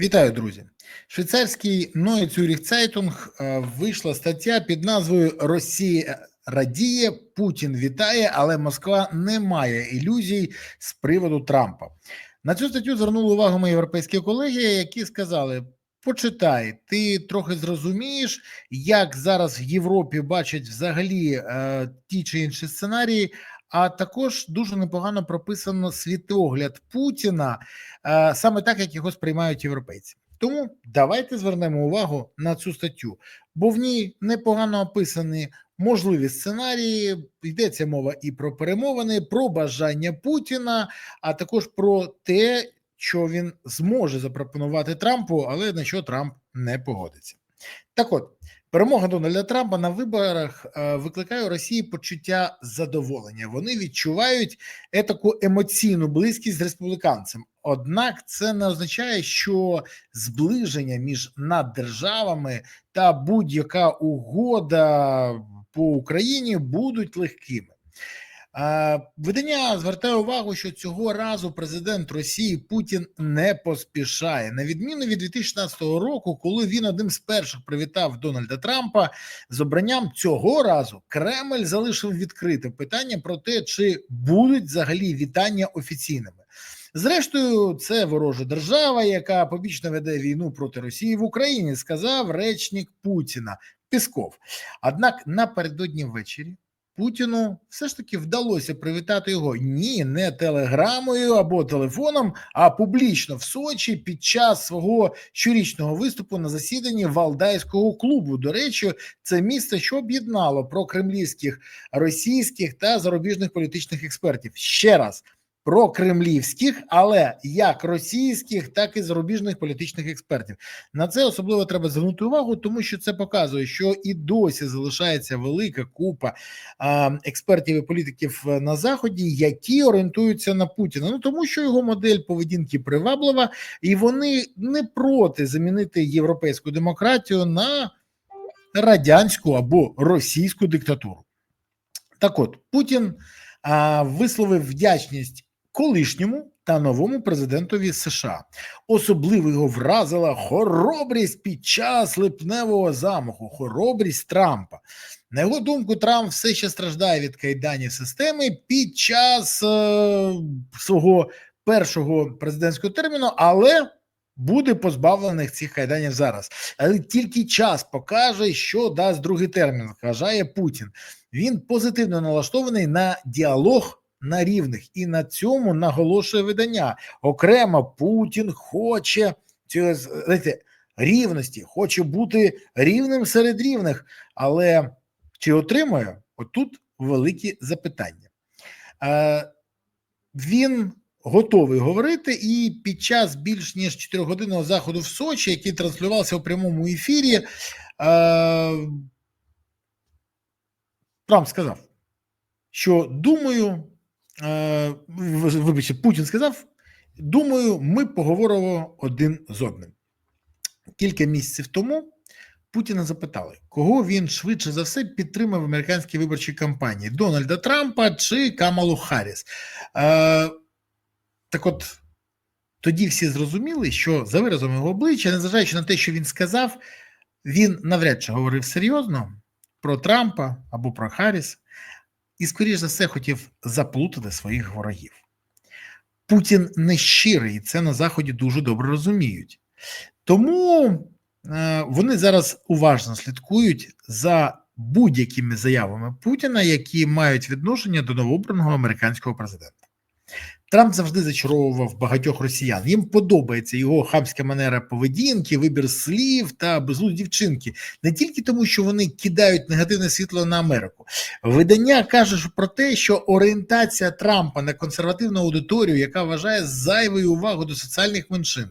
Вітаю, друзі! Швейцарський Neue Zürich Zeitung е, вийшла стаття під назвою Росія радіє, Путін вітає, але Москва не має ілюзій з приводу Трампа. На цю статтю звернули увагу мої європейські колеги, які сказали: почитай, ти трохи зрозумієш, як зараз в Європі бачать взагалі е, ті чи інші сценарії. А також дуже непогано прописано світогляд Путіна е, саме так, як його сприймають європейці. Тому давайте звернемо увагу на цю статтю, бо в ній непогано описані можливі сценарії. Йдеться мова і про перемовини, про бажання Путіна, а також про те, що він зможе запропонувати Трампу, але на що Трамп не погодиться. Так от. Перемога Дональда Трампа на виборах е, викликає у Росії почуття задоволення. Вони відчувають етаку емоційну близькість з республіканцем. Однак це не означає, що зближення між наддержавами та будь-яка угода по Україні будуть легкими. Видання звертає увагу, що цього разу президент Росії Путін не поспішає, на відміну від 2016 року, коли він одним з перших привітав Дональда Трампа з обранням цього разу Кремль залишив відкрите питання про те, чи будуть взагалі вітання офіційними. Зрештою, це ворожа держава, яка побічно веде війну проти Росії в Україні, сказав речник Путіна Пісков. Однак напередодні ввечері. Путіну все ж таки вдалося привітати його ні, не телеграмою або телефоном, а публічно в Сочі під час свого щорічного виступу на засіданні Валдайського клубу. До речі, це місце, що об'єднало прокремлівських російських та зарубіжних політичних експертів. Ще раз прокремлівських, але як російських, так і зарубіжних політичних експертів. На це особливо треба звернути увагу, тому що це показує, що і досі залишається велика купа експертів і політиків на заході, які орієнтуються на Путіна. Ну тому що його модель поведінки приваблива, і вони не проти замінити європейську демократію на радянську або російську диктатуру. Так, от Путін а, висловив вдячність колишньому та новому президентові США. Особливо його вразила хоробрість під час липневого замаху, хоробрість Трампа. На його думку, Трамп все ще страждає від кайданів системи під час е, свого першого президентського терміну, але буде позбавлених цих кайданів зараз. Але тільки час покаже, що дасть другий термін, вважає Путін. Він позитивно налаштований на діалог на рівних, і на цьому наголошує видання. Окремо Путін хоче знаєте, рівності, хоче бути рівним серед рівних, але чи отримує отут великі запитання? Е, Він готовий говорити, і під час більш ніж 4-годинного заходу в Сочі, який транслювався у прямому ефірі, е, Трамп сказав, що думаю, Е, вибачте, Путін сказав: думаю, ми поговоримо один з одним. Кілька місяців тому Путіна запитали, кого він швидше за все підтримав в американській виборчій кампанії: Дональда Трампа чи Камалу Харріс. Е, Так от тоді всі зрозуміли, що за виразом його обличчя, незважаючи на те, що він сказав, він навряд чи говорив серйозно про Трампа або про Харріс і, скоріш за все, хотів заплутати своїх ворогів. Путін не щирий, і це на Заході дуже добре розуміють. Тому е, вони зараз уважно слідкують за будь-якими заявами Путіна, які мають відношення до новообраного американського президента. Трамп завжди зачаровував багатьох росіян. Їм подобається його хамська манера поведінки, вибір слів та безлуд дівчинки, не тільки тому, що вони кидають негативне світло на Америку. Видання каже про те, що орієнтація Трампа на консервативну аудиторію, яка вважає зайвою увагу до соціальних меншин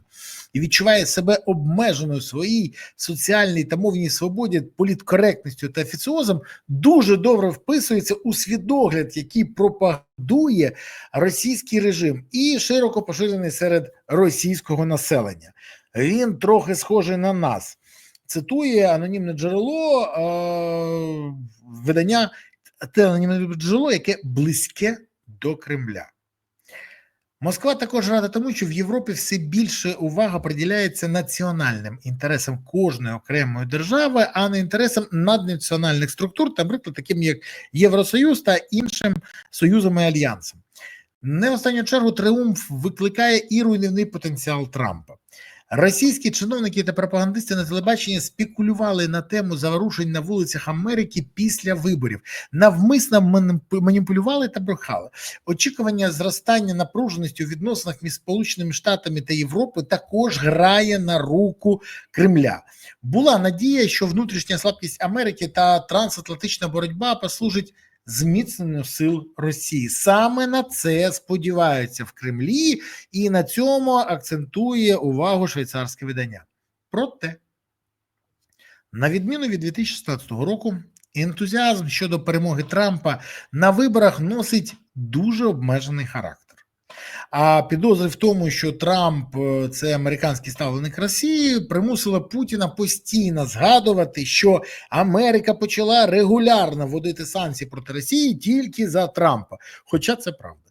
і відчуває себе обмеженою своїй соціальній та мовній свободі, політкоректністю та офіціозом, дуже добре вписується у свідогляд, який пропагує російський режим і широко поширений серед російського населення. Він трохи схожий на нас. Цитує анонімне джерело е, видання те анонімне джерело, яке близьке до Кремля. Москва також рада тому, що в Європі все більше увага приділяється національним інтересам кожної окремої держави, а не інтересам наднаціональних структур, та, наприклад, таким як Євросоюз та іншим союзам і альянсам. Не в останню чергу триумф викликає і руйнівний потенціал Трампа. Російські чиновники та пропагандисти на телебаченні спекулювали на тему заворушень на вулицях Америки після виборів, навмисно маніп- маніпулювали та брехали. Очікування зростання напруженості у відносинах між Сполученими Штатами та Європи також грає на руку Кремля. Була надія, що внутрішня слабкість Америки та трансатлантична боротьба послужить зміцненню сил Росії. Саме на це сподіваються в Кремлі, і на цьому акцентує увагу швейцарське видання. Проте, на відміну від 2016 року, ентузіазм щодо перемоги Трампа на виборах носить дуже обмежений характер. А підозри в тому, що Трамп е, це американський ставленик Росії, примусила Путіна постійно згадувати, що Америка почала регулярно вводити санкції проти Росії тільки за Трампа. Хоча це правда.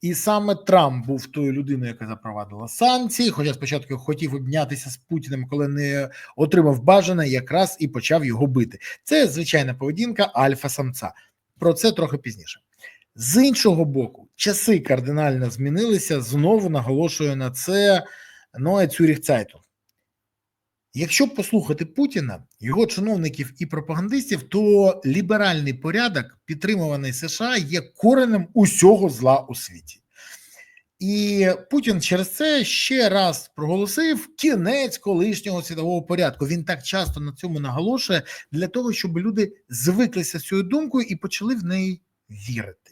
І саме Трамп був тою людиною, яка запровадила санкції. Хоча спочатку хотів обнятися з Путіним, коли не отримав бажане, якраз і почав його бити. Це звичайна поведінка альфа-самця. Про це трохи пізніше. З іншого боку, часи кардинально змінилися. Знову наголошую на це Ноe Цюріх Цайтунг. Якщо послухати Путіна, його чиновників і пропагандистів, то ліберальний порядок, підтримуваний США, є коренем усього зла у світі. І Путін через це ще раз проголосив кінець колишнього світового порядку. Він так часто на цьому наголошує для того, щоб люди звиклися з цією думкою і почали в неї вірити.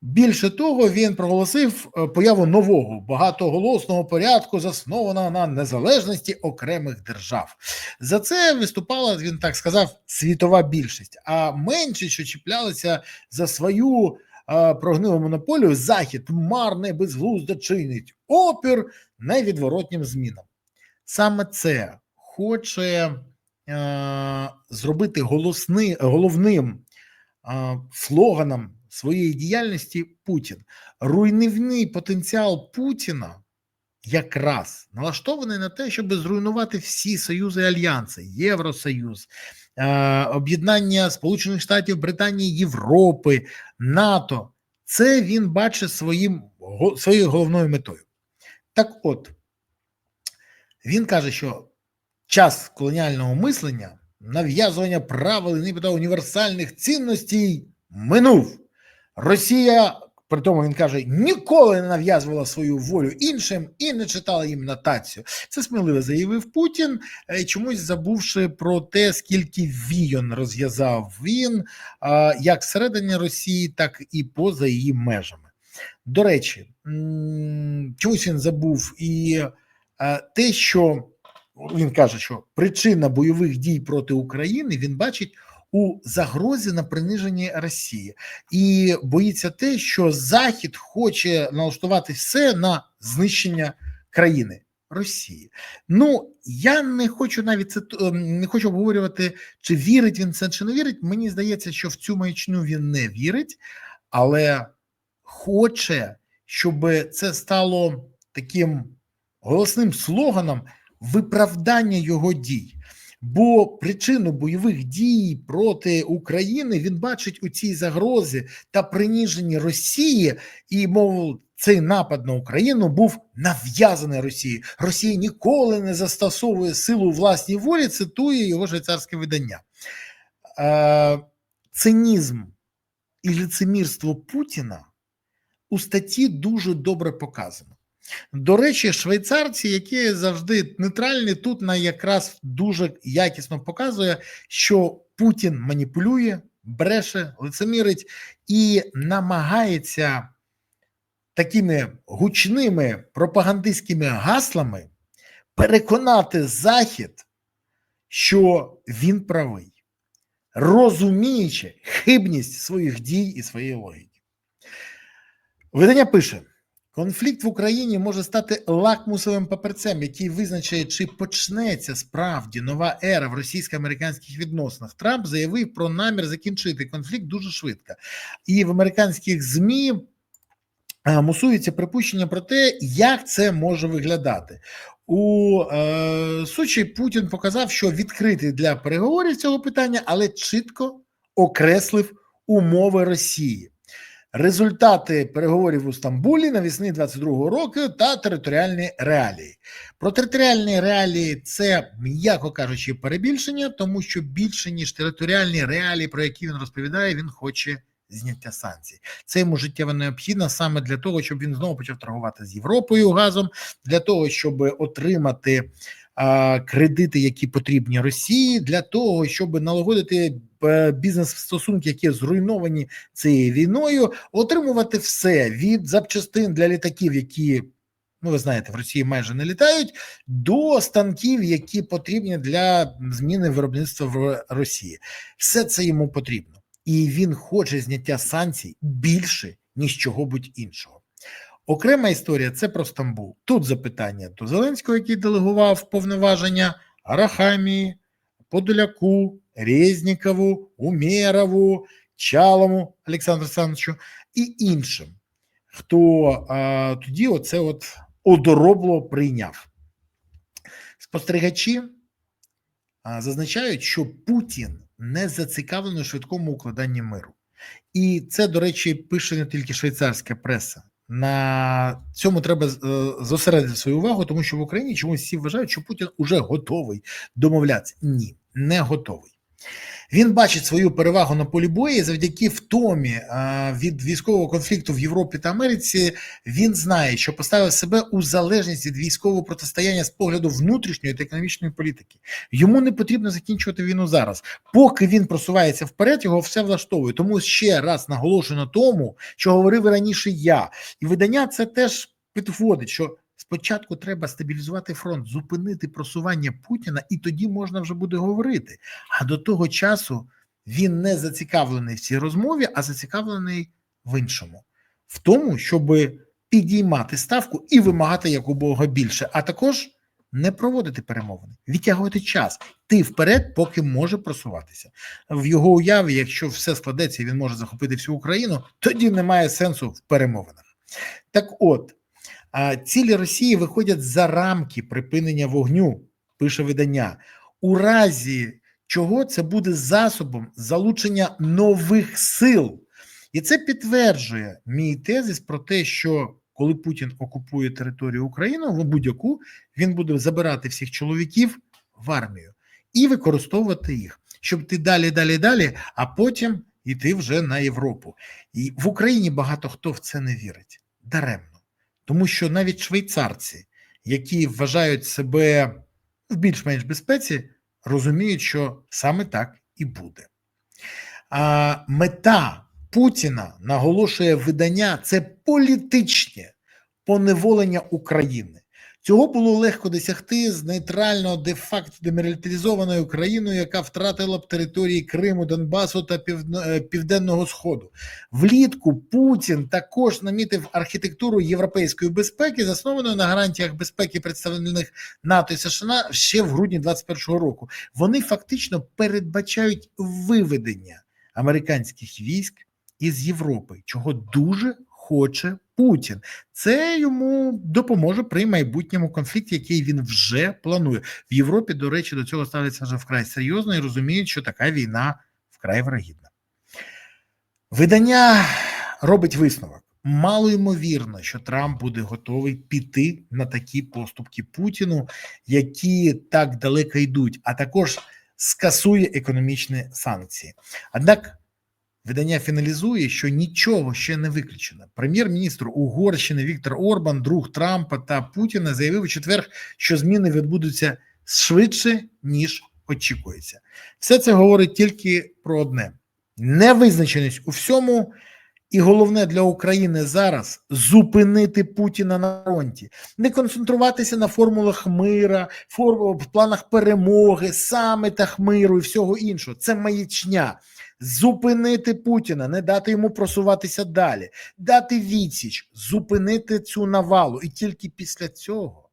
Більше того, він проголосив е, появу нового багатоголосного порядку, заснованого на незалежності окремих держав. За це виступала, він так сказав, світова більшість. А менше, що чіплялися за свою е, прогнилу монополію, захід марне безглуздо чинить опір невідворотнім змінам. Саме це хоче е, зробити голосни, головним е, слоганом своєї діяльності Путін. Руйнівний потенціал Путіна якраз налаштований на те, щоб зруйнувати всі союзи альянси, Євросоюз, е, об'єднання Сполучених Штатів, Британії, Європи, НАТО. Це він бачить своїм, своєю головною метою. Так от, він каже, що час колоніального мислення, нав'язування правил і універсальних цінностей минув. Росія, при тому він каже, ніколи не нав'язувала свою волю іншим і не читала їм нотацію. Це сміливо заявив Путін, е, чомусь забувши про те, скільки війон розв'язав він як всередині Росії, так і поза її межами. До речі, чомусь він забув і е, те, що він каже, що причина бойових дій проти України він бачить у загрозі на приниженні Росії і боїться те, що Захід хоче налаштувати все на знищення країни Росії. Ну я не хочу навіть це ем, не хочу обговорювати, чи вірить він це, чи не вірить. Мені здається, що в цю маячню він не вірить, але хоче, щоб це стало таким голосним слоганом виправдання його дій. Бо причину бойових дій проти України він бачить у цій загрозі та приніженні Росії, і мов цей напад на Україну був нав'язаний Росії. Росія ніколи не застосовує силу власній волі. Цитує його швейцарське видання. Е, цинізм і лицемірство Путіна у статті дуже добре показано. До речі, швейцарці, які завжди нейтральні, тут на якраз дуже якісно показує, що Путін маніпулює, бреше, лицемірить і намагається такими гучними пропагандистськими гаслами переконати Захід, що він правий, розуміючи хибність своїх дій і своєї логіки. Видання пише. Конфлікт в Україні може стати лакмусовим паперцем, який визначає, чи почнеться справді нова ера в російсько-американських відносинах. Трамп заявив про намір закінчити конфлікт дуже швидко. І в американських ЗМІ е, мусується припущення про те, як це може виглядати. У е, Сочі Путін показав, що відкритий для переговорів цього питання, але чітко окреслив умови Росії. Результати переговорів у Стамбулі навесні 22-го року та територіальні реалії. Про територіальні реалії це, м'яко кажучи, перебільшення, тому що більше ніж територіальні реалії, про які він розповідає, він хоче зняття санкцій. Це йому життєво необхідно саме для того, щоб він знову почав торгувати з Європою газом, для того, щоб отримати кредити, які потрібні Росії, для того, щоб налагодити е, бізнес-стосунки, які зруйновані цією війною, отримувати все від запчастин для літаків, які. Ну, ви знаєте, в Росії майже не літають до станків, які потрібні для зміни виробництва в Росії. Все це йому потрібно і він хоче зняття санкцій більше ніж чого будь іншого. Окрема історія це про Стамбул. Тут запитання до Зеленського, який делегував повноваження Арахамії, Подоляку, Резнікову, Умєрову, Чалому Олександру Олександровичу і іншим, хто а, тоді оце от одоробло прийняв. Спостерігачі а, зазначають, що Путін не зацікавлені у швидкому укладанні миру. І це, до речі, пише не тільки швейцарська преса. На цьому треба е, зосередити свою увагу, тому що в Україні чомусь всі вважають, що Путін уже готовий домовлятися. Ні, не готовий. Він бачить свою перевагу на полі бою завдяки втомі від військового конфлікту в Європі та Америці. Він знає, що поставив себе у залежність від військового протистояння з погляду внутрішньої та економічної політики. Йому не потрібно закінчувати війну зараз. Поки він просувається вперед, його все влаштовує. Тому ще раз наголошую на тому, що говорив раніше я, і видання це теж підводить, що Спочатку треба стабілізувати фронт, зупинити просування Путіна, і тоді можна вже буде говорити. А до того часу він не зацікавлений в цій розмові, а зацікавлений в іншому, в тому, щоб підіймати ставку і вимагати якомога більше, а також не проводити перемовини, відтягувати час, йти вперед, поки може просуватися. В його уяві, якщо все складеться, він може захопити всю Україну, тоді немає сенсу в перемовинах. Так, от. Цілі Росії виходять за рамки припинення вогню, пише видання. У разі чого це буде засобом залучення нових сил, і це підтверджує мій тезис про те, що коли Путін окупує територію України, в будь-яку він буде забирати всіх чоловіків в армію і використовувати їх, щоб ти далі, далі, далі, а потім йти вже на Європу. І в Україні багато хто в це не вірить даремно. Тому що навіть швейцарці, які вважають себе в більш-менш безпеці, розуміють, що саме так і буде. А мета Путіна наголошує видання це політичне поневолення України. Цього було легко досягти з нейтрального де-факто демілітаризованою країною, яка втратила б території Криму, Донбасу та е, Південного Сходу. Влітку Путін також намітив архітектуру європейської безпеки, заснованою на гарантіях безпеки представлених НАТО і США ще в грудні 2021 року. Вони фактично передбачають виведення американських військ із Європи, чого дуже хоче Путін. Це йому допоможе при майбутньому конфлікті, який він вже планує в Європі. До речі, до цього ставиться вже вкрай серйозно і розуміють, що така війна вкрай врагідна. Видання робить висновок. Мало ймовірно, що Трамп буде готовий піти на такі поступки Путіну, які так далеко йдуть, а також скасує економічні санкції. Однак Видання фіналізує, що нічого ще не виключено. Прем'єр-міністр Угорщини Віктор Орбан, друг Трампа та Путіна, заявив у четвер, що зміни відбудуться швидше ніж очікується. Все це говорить тільки про одне: невизначеність у всьому, і головне для України зараз зупинити Путіна на фронті, не концентруватися на формулах мира, в планах перемоги, самітах миру і всього іншого. Це маячня зупинити Путіна, не дати йому просуватися далі, дати відсіч, зупинити цю навалу. І тільки після цього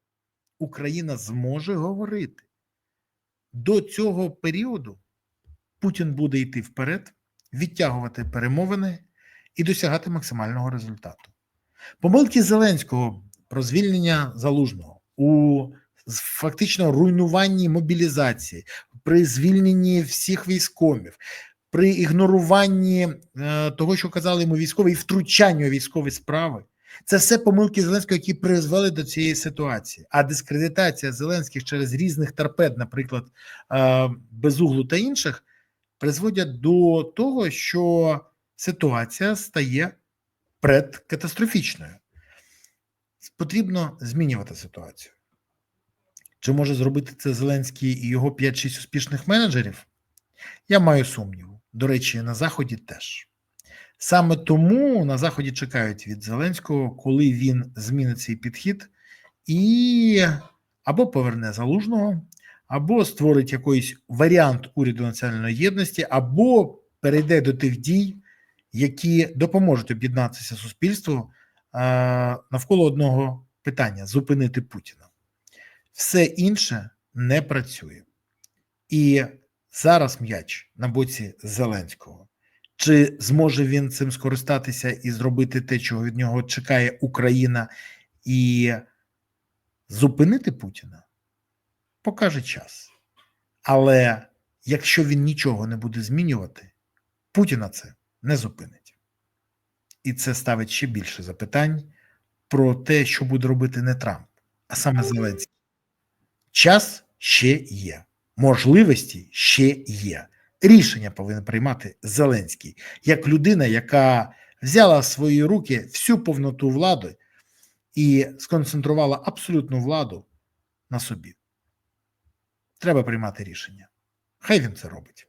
Україна зможе говорити. До цього періоду Путін буде йти вперед, відтягувати перемовини і досягати максимального результату. Помилки Зеленського про звільнення залужного у фактично руйнуванні мобілізації, при звільненні всіх військомів, при ігноруванні е, того, що казали йому військові, і втручанню у військові справи. Це все помилки Зеленського, які призвели до цієї ситуації. А дискредитація Зеленських через різних торпед, наприклад, е, Безуглу та інших, призводять до того, що ситуація стає предкатастрофічною. Потрібно змінювати ситуацію. Чи може зробити це Зеленський і його 5-6 успішних менеджерів? Я маю сумніву. До речі, на Заході теж. Саме тому на Заході чекають від Зеленського, коли він змінить свій підхід і або поверне залужного, або створить якийсь варіант уряду національної єдності, або перейде до тих дій, які допоможуть об'єднатися суспільству е, навколо одного питання зупинити Путіна. Все інше не працює. І зараз м'яч на боці Зеленського. Чи зможе він цим скористатися і зробити те, чого від нього чекає Україна, і зупинити Путіна? Покаже час. Але якщо він нічого не буде змінювати, Путіна це не зупинить. І це ставить ще більше запитань про те, що буде робити не Трамп, а саме Зеленський. Час ще є, можливості ще є. Рішення повинен приймати Зеленський як людина, яка взяла в свої руки всю повноту влади і сконцентрувала абсолютну владу на собі. Треба приймати рішення. Хай він це робить.